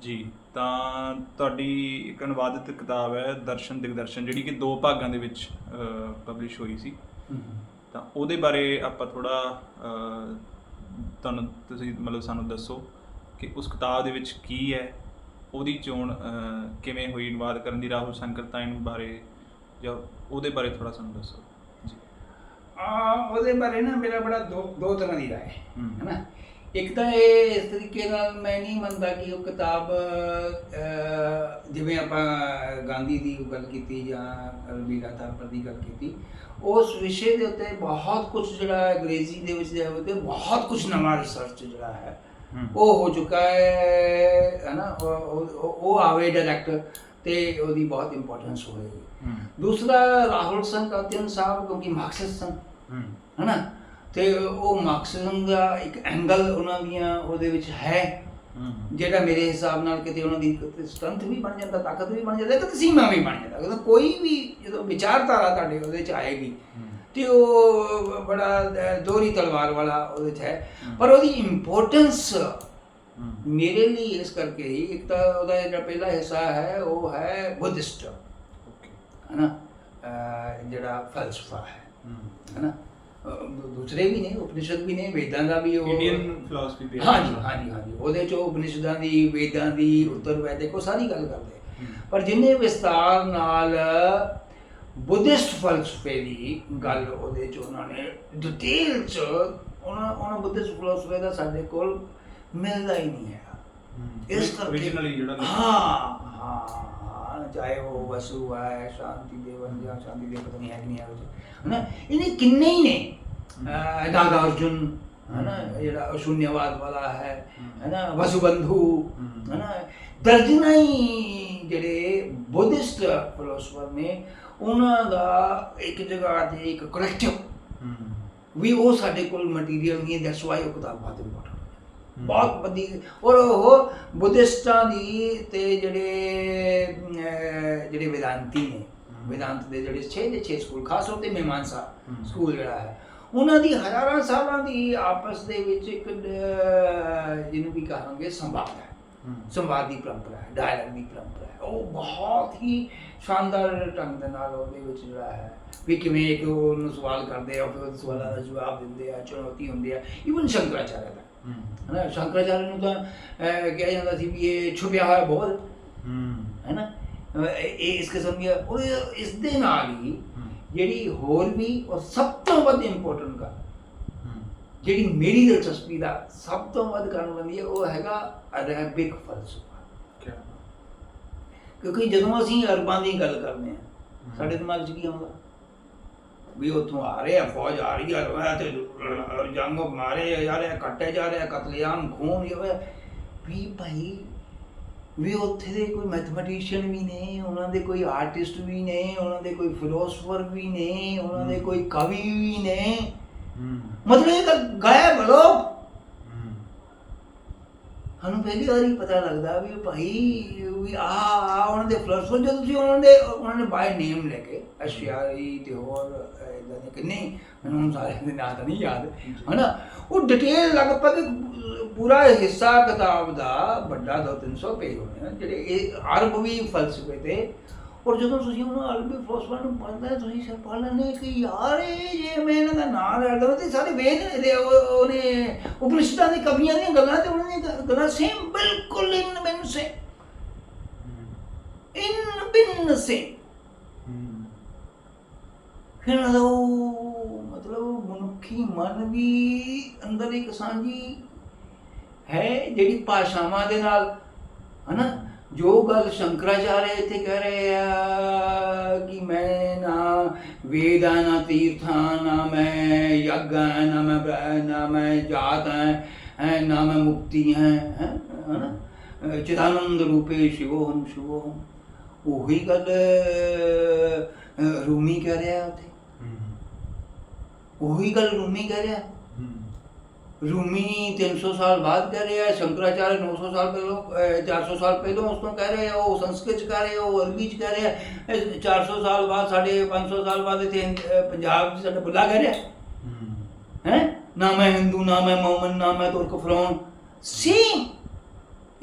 ਜੀ ਤਾਂ ਤੁਹਾਡੀ ਇੱਕ ਅਨੁਵਾਦਿਤ ਕਿਤਾਬ ਹੈ ਦਰਸ਼ਨ ਦਿਗਦਰਸ਼ਨ ਜਿਹੜੀ ਕਿ ਦੋ ਭਾਗਾਂ ਦੇ ਵਿੱਚ ਪਬਲਿਸ਼ ਹੋਈ ਸੀ। ਤਾਂ ਉਹਦੇ ਬਾਰੇ ਆਪਾਂ ਥੋੜਾ ਤੁਹਾਨੂੰ ਤੁਸੀਂ ਮਤਲਬ ਸਾਨੂੰ ਦੱਸੋ ਕਿ ਉਸ ਕਿਤਾਬ ਦੇ ਵਿੱਚ ਕੀ ਹੈ ਉਹਦੀ ਚੋਣ ਕਿਵੇਂ ਹੋਈ ਅਨੁਵਾਦ ਕਰਨ ਦੀ ਰਾਹੁਲ ਸ਼ੰਕਰ ਤਾਇਨ ਬਾਰੇ ਜਾਂ ਉਹਦੇ ਬਾਰੇ ਥੋੜਾ ਸਾਨੂੰ ਦੱਸੋ। ਜੀ। ਆ ਉਹਦੇ ਬਾਰੇ ਨਾ ਮੇਰਾ ਬੜਾ ਦੋ ਦੋ ਤਰ੍ਹਾਂ ਦੀ ਰਾਏ ਹੈ ਹਮ। ਇੱਕ ਤਾਂ ਇਹ ਇਸ ਤਰੀਕੇ ਨਾਲ ਮੈਂ ਨਹੀਂ ਮੰਨਦਾ ਕਿ ਉਹ ਕਿਤਾਬ ਅਹ, ਜਿਵੇਂ ਆਪਾਂ ਗਾਂਧੀ ਦੀ ਗੱਲ ਕੀਤੀ ਜਾਂ ਰਵੀਰਾ ਥਾਪਰ ਦੀ ਗੱਲ ਕੀਤੀ ਉਸ ਵਿਸ਼ੇ ਦੇ ਉੱਤੇ ਬਹੁਤ ਕੁਝ ਜਿਹੜਾ ਅੰਗਰੇਜ਼ੀ ਦੇ ਵਿੱਚ ਜਿਹੜਾ ਉਹਤੇ ਬਹੁਤ ਕੁਝ ਨਵਾਂ ਰਿਸਰਚ ਜਿਹੜਾ ਹੈ ਹਮ। ਉਹ ਹੋ ਚੁੱਕਾ ਹੈ ਹੈਨਾ ਉਹ- ਉਹ ਉਹ ਆਵੇ ਡਾਇਰੈਕਟਰ ਤੇ ਉਹਦੀ ਬਹੁਤ ਇੰਪੋਰਟੈਂਸ ਹੋਏਗੀ ਦੂਸਰਾ ਰਾਹੁਲ ਸੰਕਾਤਿਆਨ ਸਾਹਿਬ ਕਿਉਂਕਿ ਮਾਰਕਸਿਸਟ ਸਨ ਹਮ ਹਨਾ ਤੇ ਉਹ ਮਾਰਕਸਿਜ਼ਮ ਦਾ ਇੱਕ ਐਂਗਲ ਉਹਨਾਂ ਦੀਆਂ ਉਹਦੇ ਵਿੱਚ ਹੈ ਜਿਹੜਾ ਮੇਰੇ ਹਿਸਾਬ ਨਾਲ ਕਿਤੇ ਉਹਨਾਂ ਦੀ ਸਟਰੈਂਥ ਵੀ ਬਣ ਜਾਂਦਾ ਤਾਕਤ ਵੀ ਬਣ ਜਾਂਦਾ ਤੇ ਸੀਮਾ ਵੀ ਬਣ ਜਾਂਦਾ। ਜਦੋਂ ਕੋਈ ਵੀ ਜਦੋਂ ਵਿਚਾਰਧਾਰਾ ਤੁਹਾਡੇ ਉਹਦੇ ਚ ਆਏਗੀ ਤੇ ਉਹ ਬੜਾ ਦੋਹਰੀ ਤਲਵਾਰ ਵਾਲਾ ਉਹਦੇ ਚ ਹੈ। ਪਰ ਉਹਦੀ ਇੰਪੋਰਟੈਂਸ ਮੇਰੇ ਲਈ ਇਸ ਕਰਕੇ ਹੀ ਇੱਕ ਤਾਂ ਉਹਦਾ ਜਿਹੜਾ ਪਹਿਲਾ ਹਿੱਸਾ ਹੈ ਉਹ ਹੈ ਬੁੱਧਿਸਟ। ਹਨਾ? ਅਹ, ਜਿਹੜਾ ਫਲਸਫਾ ਹੈ। ਅਹ ਦੂ- ਦੂਸਰੇ ਵੀ ਨੇ ਉਪਨਿਸ਼ਦ ਵੀ ਨੇ ਵੇਦਾਂ ਦਾ ਵੀ ਉਹ ਇੰਡੀਅਨ ਫਿਲਾਸਫੀ ਵੀ ਹਾਂਜੀ ਹਾਂਜੀ ਹਾਂਜੀ। ਉਹਦੇ ਚੋਂ ਉਪਨਿਸ਼ਦਾਂ ਦੀ ਵੇਦਾਂ ਦੀ ਉੱਤਰ ਵੈਦਿਕ ਉਹ ਸਾਰੀ ਗੱਲ ਕਰਦੇ। ਪਰ ਜਿੰਨੇ ਵਿਸਤਾਰ ਨਾਲ ਬੁੱਧਿਸਟ ਫਲਸਫੇ ਦੀ ਗੱਲ ਉਹਦੇ ਚ ਉਹਨਾਂ ਨੇ ਡਿਟੇਲ ਚ ਉਹਨਾਂ ਉਹਨਾਂ ਬੁੱਧਿਸਟ ਫਲਸਫੇ ਦਾ ਸਾਡੇ ਕੋਲ ਮਿਲਦਾ ਹੀ ਨਹੀਂ ਹੈ। ਇਸ ਕਰਕੇ originally ਜਿਹੜਾ ਹਾਂ ਹਾਂ। ਚਾਹੇ ਉਹ ਵਸੂ ਹੈ ਸ਼ਾਂਤੀ ਦੇਵਨ ਜਾਂ ਸ਼ਾਂਤੀ ਦੇਵ ਪਤਾ ਨਹੀਂ ਹੈ ਕਿ ਨਹੀਂ ਹੈ ਉਹ ਹਨਾ? ਇਹਨੇ ਕਿੰਨੇ ਹੀ ਨੇ? ਨਾਗਾ ਅਰਜੁਨ ਹਨਾ? ਜਿਹੜਾ ਸ਼ੂਨਿਆਵਾਦ ਵਾਲਾ ਹੈ। ਹਨਾ? ਵਸੁਬੰਧੂ। ਹਨਾ? ਦਰਜਨਾਂ ਹੀ ਜਿਹੜੇ ਬੁੱਧਿਸਟ ਫਿਲਾਸਫਰ ਨੇ ਉਹਨਾਂ ਦਾ ਇੱਕ ਜਗ੍ਹਾ ਤੇ ਇੱਕ ਕਲੈਕਟਿਵ ਵੀ ਉਹ ਸਾਡੇ ਕੋਲ ਮਟੀਰੀਅਲ ਨਹੀਂ ਹੈ ਦੈਟਸ ਵਾਈ ਉਹ ਕਿਤਾਬ ਬਹੁਤ ਇੰਪੋਰਟੈਂਟ। ਬਹੁਤ ਵੱਡੀ। ਔਰ ਉਹ ਬੁੱਧਿਸਟਾਂ ਦੀ ਤੇ ਜਿਹੜੇ ਜਿਹੜੇ ਵੇਦਾਂਤੀ ਨੇ। ਵੇਦਾਂਤ ਦੇ ਜਿਹੜੇ 6 ਦੇ 6 ਸਕੂਲ ਖਾਸ ਤੌਰ ਤੇ ਹਮ। ਸਕੂਲ ਜਿਹੜਾ ਹੈ ਉਹਨਾਂ ਦੀ ਹਜ਼ਾਰਾਂ ਸਾਲਾਂ ਦੀ ਆਪਸ ਦੇ ਵਿੱਚ ਇੱਕ ਜਿਹਨੂੰ ਵੀ ਕਹਾਂਗੇ ਸੰਵਾਦ ਹੈ। ਸੰਵਾਦ ਦੀ ਪਰੰਪਰਾ ਹੈ ਡਾਇਲੌਗ ਦੀ ਪਰੰਪਰਾ ਹੈ। ਉਹ ਬਹੁਤ ਹੀ ਸ਼ਾਨਦਾਰ ਢੰਗ ਦੇ ਨਾਲ ਉਹਦੇ ਵਿੱਚ ਜਿਹੜਾ ਹੈ ਵੀ ਕਿਵੇਂ ਇੱਕ ਉਹਨੂੰ ਸਵਾਲ ਕਰਦੇ ਆ ਫਿਰ ਸਵਾਲਾਂ ਦਾ ਜਵਾਬ ਦਿੰਦੇ ਆ ਚੁਣੌਤੀ ਹੁੰਦੀ ਆ ਇਵਨ ਸ਼ੰਕਰਾਚਾਰਿਆ ਦਾ ਹਮ ਹਨਾ ਸ਼ੰਕਰਾਚਾਰਿਆ ਨੂੰ ਤਾਂ ਕਿਹਾ ਜਾਂਦਾ ਸੀ ਵੀ ਇਹ ਛੁਪਿਆ ਹੋਇਆ ਬੋਲ। ਹੈ। ਨਾ ਇਹ ਇਸ ਕਿਸਮ ਦੀ ਔਰ ਇਸ ਦੇ ਨਾਲ ਹੀ ਜਿਹੜੀ ਹੋਰ ਵੀ ਔਰ ਸਭ ਤੋਂ ਵੱਧ ਇੰਪੋਰਟੈਂਟ ਗੱਲ ਜਿਹੜੀ ਮੇਰੀ ਦਿਲਚਸਪੀ ਦਾ ਸਭ ਤੋਂ ਵੱਧ ਕਾਰਨ ਬਣਦੀ ਹੈ ਉਹ ਹੈਗਾ ਅਰੈਬਿਕ ਫਲਸਫਾ। ਕਿਉਂਕਿ ਜਦੋਂ ਅਸੀਂ ਅਰਬਾਂ ਦੀ ਗੱਲ ਕਰਦੇ ਹਾਂ। ਸਾਡੇ ਦਿਮਾਗ 'ਚ ਕੀ ਆਉਂਦਾ? ਵੀ ਉੱਥੋਂ ਆ ਰਹੇ ਆ ਫੌਜ ਆ ਰਹੀ ਆ ਰੋਇਆ ਤੇ ਜੰਗ ਮਾਰੇ ਜਾ ਰਹੇ ਕੱਟੇ ਜਾ ਰਹੇ ਆ ਕਤਲੇਆਮ ਖੂਨ ਇਹ ਵੀ। ਭਾਈ ਵੀ ਉੱਥੇ ਦੇ ਕੋਈ ਮੈਥਮੈਟੀਸ਼ੀਅਨ ਵੀ ਨੇ ਉਹਨਾਂ ਦੇ ਕੋਈ ਆਰਟਿਸਟ ਵੀ ਨੇ ਉਹਨਾਂ ਦੇ ਕੋਈ ਫਿਲਾਸਫਰ ਵੀ ਨੇ ਉਹਨਾਂ ਦੇ। ਕੋਈ ਕਵੀ ਵੀ ਨੇ। ਮਤਲਬ ਇਹ ਤਾਂ ਗਾਇਬ ਲੋਕ। ਸਾਨੂੰ ਪਹਿਲੀ ਵਾਰੀ ਪਤਾ ਲੱਗਦਾ ਵੀ ਭਾਈ ਵੀ ਆ ਆ ਉਹਨਾਂ ਦੇ ਫਲਸਫਰ ਜਦੋਂ ਤੁਸੀਂ ਉਹਨਾਂ ਦੇ ਉਹਨਾਂ ਨੇ ਬਾਈ ਨੇਮ ਲੈ ਕੇ ਅਸ਼ਿਆਰੀ ਤੇ ਹੋਰ ਇਦਾਂ ਦੇ ਕਿੰਨੇ ਮੈਨੂੰ ਸਾਰੇ ਦੇ ਨਾਂ ਤਾਂ ਨਹੀਂ ਯਾਦ। ਹਨਾ? ਉਹ ਡਿਟੇਲ ਲਗਭਗ ਪੂਰਾ ਹਿੱਸਾ ਕਿਤਾਬ ਦਾ ਵੱਡਾ 2-300 ਪੇਜ ਹੋਣੇ ਜਿਹੜੇ ਇਹ ਅਰਬ ਵੀ ਫਲਸਫੇ ਤੇ ਔਰ ਜਦੋਂ ਤੁਸੀਂ ਉਹਨਾਂ ਅਰਬੀ ਫਲਸਫਾ ਨੂੰ ਪੜ੍ਹਦੇ ਤੁਸੀਂ ਸਿਰ ਪੜ ਲੈਂਦੇ ਕਿ ਯਾਰ ਇਹ ਜੇ ਮੈਂ ਇਹਨਾਂ ਦਾ ਨਾਮ ਲੈ ਲਵਾਂ ਤੇ ਸਾਰੇ ਵੇਦ ਦੇ ਉਹ- ਉਹਨੇ ਉਪਨਿਸ਼ਦਾਂ ਦੇ ਕਵੀਆਂ ਦੀਆਂ ਗੱਲਾਂ ਤੇ ਉਹਨਾਂ ਦੀਆਂ ਗ- ਗੱਲਾਂ ਸੇਮ ਬਿਲਕੁਲ ਇਨ ਬਿਨ ਸੇ ਇਨ ਬਿਨ ਸੇ ਫਿਰ ਉਹ ਮਤਲਬ ਮਨੁੱਖੀ ਮਨ ਵੀ ਅੰਦਰ ਇੱਕ ਸਾਂਝੀ ਹੈ ਜਿਹੜੀ ਭਾਸ਼ਾਵਾਂ ਦੇ ਨਾਲ ਹਨਾ? ਜੋ ਗੱਲ ਸ਼ੰਕਰਾਚਾਰਿਆ ਇੱਥੇ ਕਹਿ ਰਹੇ ਆ ਕਿ ਮੈਂ ਨਾ ਵੇਦਾਂ ਨਾ ਤੀਰਥਾਂ ਨਾ ਮੈਂ ਯੱਗ ਹਾਂ ਨਾ ਮੈਂ ਬ੍ਰ- ਨਾ ਮੈਂ ਜਾਤ ਹਾਂ ਹੈ ਨਾ ਮੈਂ ਮੁਕਤੀ ਹੈ ਹੈ ਹਨਾ ਅਹ ਚਿਦਾਨੰਦ ਰੂਪੇ ਸ਼ਿਵੋਹਮ ਸ਼ਿਵੋਹਮ ਉਹੀ ਗੱਲ ਅਹ, ਰੂਮੀ ਕਹਿ ਰਿਹਾ ਉੱਥੇ ਹਮ ਉਹੀ ਗੱਲ ਰੂਮੀ ਕਹਿ ਰਿਹਾ 300 ਸਾਲ ਬਾਅਦ ਕਹਿ ਰਿਹਾ ਸ਼ੰਕਰਾਚਾर्य 900 ਸਾਲ ਪਹਿਲਾਂ, ਅਹ 400 ਸਾਲ ਪਹਿਲਾਂ ਉਸ ਤੋਂ ਕਹਿ ਰਹੇ ਆ, ਉਹ ਸੰਸਕ੍ਰਿਤ ਚ ਕਹਿ ਰਹੇ ਆ, ਉਹ ਅਰਬੀ ਚ ਕਹਿ ਰਿਹਾ ਇਹ 400 ਸਾਲ ਬਾਅਦ, ਸਾਡੇ 500 ਸਾਲ ਬਾਅਦ ਇੱਥੇ ਪੰਜਾਬ ਚ ਸਾਡਾ ਬੁੱਲਾ ਕਹਿ ਰਿਹਾ। ਹੈ? ਨਾ ਮੈਂ ਹਿੰਦੂ, ਨਾ ਮੈਂ ਮੌਮਨ, ਨਾ ਮੈਂ ਤੁਰਕ ਫਰੌਨ। ਸੇਮ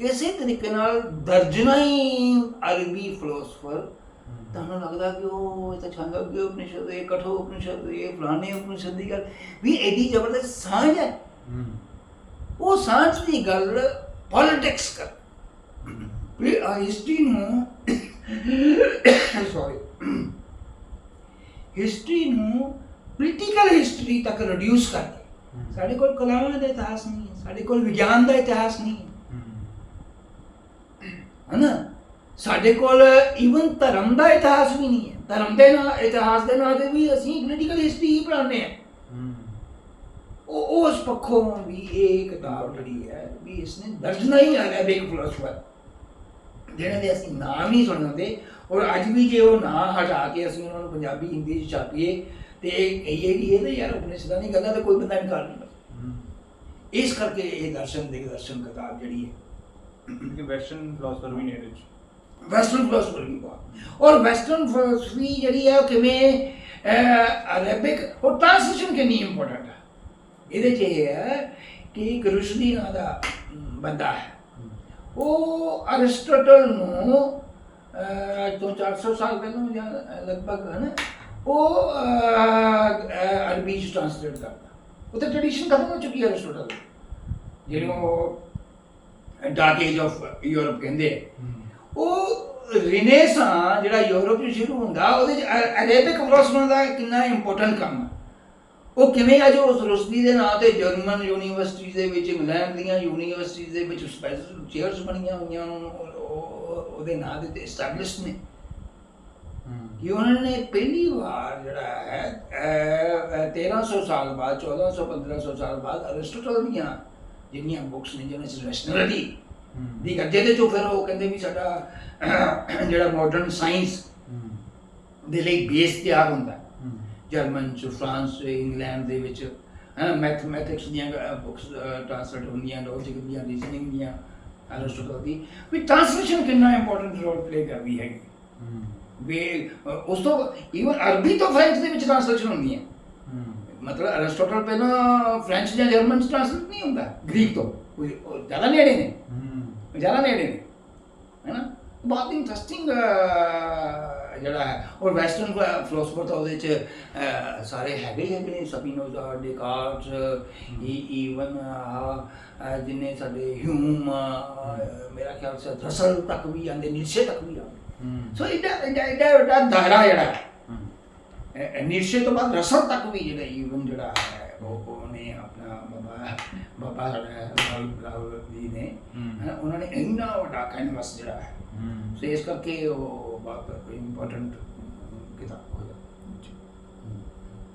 ਇਸੇ ਤਰੀਕੇ ਨਾਲ ਦਰਜਨਾਂ ਹੀ ਅਰਬੀ ਫਿਲਾਸਫਰ ਤੁਹਾਨੂੰ ਲੱਗਦਾ ਕਿ ਉਹ ਇਹ ਤਾਂ ਛਾਂਦੋਗਿਆ ਉਪਨਿਸ਼ਦ, ਇਹ ਕਠੋ ਉਪਨਿਸ਼ਦ, ਇਹ ਫਲਾਣੇ ਉਪਨਿਸ਼ਦ ਦੀ ਗੱਲ, ਵੀ ਐਡੀ ਜ਼ਬਰਦਸਤ ਸਾਂਝ ਹੈ। ਉਹ ਸਾਂਝ ਦੀ ਗੱਲ ਪੋਲਿਟਿਕਸ ਕਰ। ਵੀ ਹਿਸਟਰੀ ਨੂੰ ਸੌਰੀ ਹਿਸਟਰੀ ਨੂੰ ਪੋਲੀਟੀਕਲ ਹਿਸਟਰੀ ਤੱਕ ਰਿਡਿਊਸ ਕਰ ਦੇ। ਸਾਡੇ ਕੋਲ ਕਲਾਵਾਂ ਦਾ ਇਤਿਹਾਸ ਨਹੀਂ ਹੈ ਸਾਡੇ ਕੋਲ ਵਿਗਿਆਨ ਦਾ ਇਤਿਹਾਸ ਨਹੀਂ ਹੈ। ਹਨਾ? ਸਾਡੇ ਕੋਲ ਇਵਨ ਧਰਮ ਦਾ ਇਤਿਹਾਸ ਵੀ ਨਹੀਂ ਹੈ। ਧਰਮ ਦੇ ਨਾਲ ਇਤਿਹਾਸ ਦੇ ਨਾਲ ਵੀ ਅਸੀਂ ਪੋਲੀਟੀਕਲ ਹਿਸਟਰੀ ਹੀ ਪੜ੍ਹਾਉਂਦੇ ਹਾਂ। ਉਹ ਉਸ ਪੱਖੋਂ ਵੀ ਇਹ ਕਿਤਾਬ ਜਿਹੜੀ ਹੈ ਵੀ ਇਸਨੇ ਦਰਜਨਾਂ ਹੀ ਅਰੈਬਿਕ ਫਿਲਾਸਫਰ। ਜਿਹਨਾਂ ਦੇ ਅਸੀਂ ਨਾਮ ਨਹੀਂ ਸੁਣਦੇ ਔਰ ਅੱਜ ਵੀ ਜੇ ਉਹ ਨਾਂ ਹਟਾ ਕੇ ਅਸੀਂ ਉਹਨਾਂ ਨੂੰ ਪੰਜਾਬੀ ਹਿੰਦੀ ਚ ਛਾਪੀਏ ਤੇ ਇਹ ਕਹੀਏ ਕਿ ਇਹ ਤਾਂ ਯਾਰ ਉਪਨਿਸ਼ਦਾਂ ਦੀ ਗੱਲਾਂ ਤਾਂ ਕੋਈ ਬੰਦਾ ਨਹੀਂ ਕਰਦਾ। ਇਸ ਕਰਕੇ ਇਹ ਦਰਸ਼ਨ ਦੇ ਦਰਸ਼ਨ ਕਿਤਾਬ ਜਿਹੜੀ ਹੈ। ਕਿ ਵੈਸਟਰਨ ਫਿਲਾਸਫਰ ਵੀ ਨੇ ਇਹਦੇ ਵੈਸਟਰਨ ਫਿਲਾਸਫਰ ਵੀ ਬਹੁਤ। ਔਰ ਵੈਸਟਰਨ ਫਿਲਾਸਫੀ ਜਿਹੜੀ ਹੈ ਉਹ ਕਿਵੇਂ ਅਰੇਬਿਕ ਉਹ ਟ੍ਰਾਂਸਲੇਸ਼ਨ ਕਿੰਨੀ ਇੰਪੋਰਟੈਂਟ ਹੈ? ਇਹਦੇ 'ਚ ਇਹ ਹੈ ਕਿ ਇੱਕ ਰੁਸ਼ਦੀ ਨਾਂ ਦਾ ਬੰਦਾ ਹੈ। ਉਹ ਅਰਿਸਟੋਟਲ ਨੂੰ ਅੱਜ ਤੋਂ 400 ਸਾਲ ਪਹਿਲਾਂ ਜਾਂ ਲਗਭਗ ਹੈ ਨਾ ਉਹ ਅਰਬੀ ਚ ਟ੍ਰਾਂਸਲੇਟ ਕਰਦਾ। ਉਹ ਤਾਂ ਟ੍ਰੈਡੀਸ਼ਨ ਖਤਮ ਹੋ ਚੁੱਕੀ ਹੈ ਅਰਿਸਟੋਟਲ ਦੀ। ਜਿਹਨੂੰ ਉਹ ਡਾਰਕ ਏਜ ਆਫ ਯੂਰਪ ਕਹਿੰਦੇ ਉਹ ਰਿਨੇਸਾਂ ਜਿਹੜਾ ਯੂਰਪ 'ਚ ਸ਼ੁਰੂ ਹੁੰਦਾ ਉਹਦੇ ਚ ਅਰੇਬਿਕ ਫਿਲਾਸਫਰਾਂ ਦਾ ਕਿੰਨਾ ਇੰਪੋਰਟੈਂਟ ਕੰਮ ਹੈ। ਉਹ ਕਿਵੇਂ ਅੱਜ ਉਸ ਰੁਸਦੀ ਦੇ ਨਾਂ ਤੇ ਜਰਮਨ ਯੂਨੀਵਰਸਿਟੀਜ਼ ਦੇ ਵਿੱਚ ਇੰਗਲੈਂਡ ਦੀਆਂ ਯੂਨੀਵਰਸਿਟੀਜ਼ ਦੇ ਵਿੱਚ ਸਪੈਸ਼ਲ ਚੇਅਰਸ ਬਣੀਆਂ ਹੋਈਆਂ ਉਹ- ਉਹ- ਉਹਦੇ ਨਾਂ ਦੇ ਤੇ ਐਸਟੈਬਲਿਸ਼ ਨੇ। ਕਿ ਉਹਨਾਂ ਨੇ ਪਹਿਲੀ ਵਾਰ ਜਿਹੜਾ ਹੈ ਅਹ, ਅਹ, 1300 ਸਾਲ ਬਾਅਦ 1400 1500 ਸਾਲ ਬਾਅਦ ਅਰਿਸਟੋਟਲ ਦੀਆਂ ਜਿਹੜੀਆਂ ਬੁੱਕਸ ਨੇ ਜਿਹਨਾਂ ਚ ਰੈਸ਼ਨੈਲਿਟੀ ਦੀ ਗੱਲ ਜਿਹਦੇ ਚੋਂ ਫਿਰ ਉਹ ਕਹਿੰਦੇ ਵੀ ਸਾਡਾ ਜਿਹੜਾ ਮਾਡਰਨ ਸਾਇੰਸ ਦੇ ਲਈ ਬੇਸ ਤਿਆਰ ਹੁੰਦਾ। ਜਰਮਨ ਚ ਫਰਾਂਸ ਚ ਇੰਗਲੈਂਡ ਦੇ ਵਿੱਚ ਮੈਥਮੈਟਿਕਸ ਦੀਆਂ ਬੁੱਕਸ ਟ੍ਰਾਂਸਲੇਟ ਹੁੰਦੀਆਂ ਲੌਜੀਕ ਦੀਆਂ ਰੀਜ਼ਨਿੰਗ ਦੀਆਂ ਅਰਿਸਟੋਟਲ ਦੀ ਵੀ ਟ੍ਰਾਂਸਲੇਸ਼ਨ ਕਿੰਨਾ ਇੰਪੋਰਟੈਂਟ ਰੋਲ ਪਲੇ ਕਰਦੀ ਹੈ। ਵੀ ਉਸ ਤੋਂ ਇਵਨ ਅਰਬੀ ਤੋਂ ਫ੍ਰੈਂਚ ਦੇ ਵਿੱਚ ਟ੍ਰਾਂਸਲੇਸ਼ਨ ਹੁੰਦੀ ਹੈ। ਮਤਲਬ ਅਰਿਸਟੋਟਲ ਪਹਿਲਾਂ ਫ੍ਰੈਂਚ ਜਾਂ ਜਰਮਨ ਚ ਟ੍ਰਾਂਸਲੇਟ ਨਹੀਂ ਹੁੰਦਾ ਗ੍ਰੀਕ ਤੋਂ। ਕੋਈ ਜ਼ਿਆਦਾ ਨੇੜੇ ਨੇ। ਜ਼ਿਆਦਾ ਨੇੜੇ ਨੇ। ਹੈਨਾ? ਬਹੁਤ ਇੰਟਰਸਟਿੰਗ ਜਿਹੜਾ ਹੈ। ਔਰ ਵੈਸਟਰਨ ਫਿਲਾਸਫਰ ਤਾਂ ਉਹਦੇ ਚ ਸਾਰੇ ਹੈਗੇ ਹੀ ਹੈਗੇ ਸਪੀਨੋਜ਼ਾ ਡੇਕਾਰਟ ਈਵਨ ਜਿੰਨੇ ਸਾਡੇ ਹਿਊਮ ਮੇਰਾ ਖਿਆਲ ਸੇ ਰਸਲ ਤੱਕ ਵੀ ਆਉਂਦੇ ਨੀਚੇ ਤੱਕ ਵੀ ਆਉਂਦੇ। ਸੋ ਇਹਦਾ ਇਹਦਾ ਇਹਦਾ ਦਾਇਰਾ ਜਿਹੜਾ ਹੈ। ਨਿਸ਼ਚੇ ਤੋਂ ਬਾਅਦ ਰਸਲ ਤੱਕ ਵੀ ਜਿਹੜਾ ਈਵਨ ਜਿਹੜਾ ਹੈ ਉਹ ਉਹਨੇ ਆਪਣਾ ਬਾਬਾ ਬਾਬਾ ਹੈ ਰਾਹੁਲ ਜੀ ਨੇ ਹੈ, ਉਹਨਾਂ ਨੇ ਇੰਨਾ ਵੱਡਾ ਕੈਨਵਸ ਜਿਹੜਾ ਹੈ। ਸੋ ਇਸ ਕਰਕੇ ਉਹ ਬਹੁਤ ਇੰਪੋਰਟੈਂਟ ਕਿਤਾਬ ਹੋ ਜਾਂਦੀ